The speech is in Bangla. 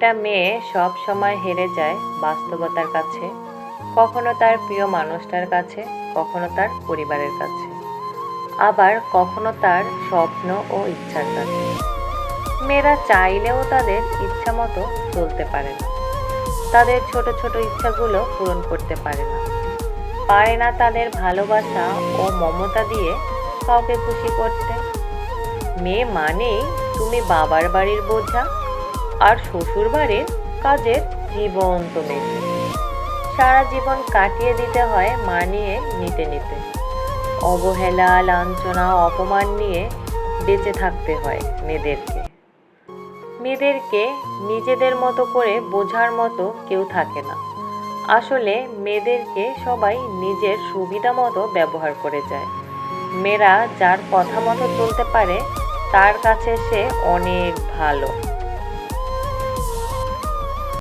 একটা মেয়ে সব সময় হেরে যায় বাস্তবতার কাছে, কখনো তার প্রিয় মানুষটার কাছে, কখনো তার পরিবারের কাছে, আবার কখনো তার স্বপ্ন ও ইচ্ছার কাছে। মেয়েরা চাইলেও তাদের ইচ্ছা মতো চলতে পারে না। তাদের ছোট ছোট ইচ্ছাগুলো পূরণ করতে পারে না। পারে না তাদের ভালোবাসা ও মমতা দিয়ে কাউকে খুশি করতে। মেয়ে মানেই তুমি বাবার বাড়ির বোঝা আর শ্বশুর বাড়ির কাজের জীবন্ত মেয়ে। সারা জীবন কাটিয়ে দিতে হয় মানিয়ে নিতে নিতে। অবহেলা, লাঞ্ছনা, অপমান নিয়ে বেঁচে থাকতে হয় মেয়েদেরকে। মেয়েদেরকে নিজেদের মতো করে বোঝার মতো কেউ থাকে না। আসলে মেয়েদেরকে সবাই নিজের সুবিধা মতো ব্যবহার করে যায়। মেয়েরা যার কথা মতো চলতে পারে, তার কাছে সে অনেক ভালো।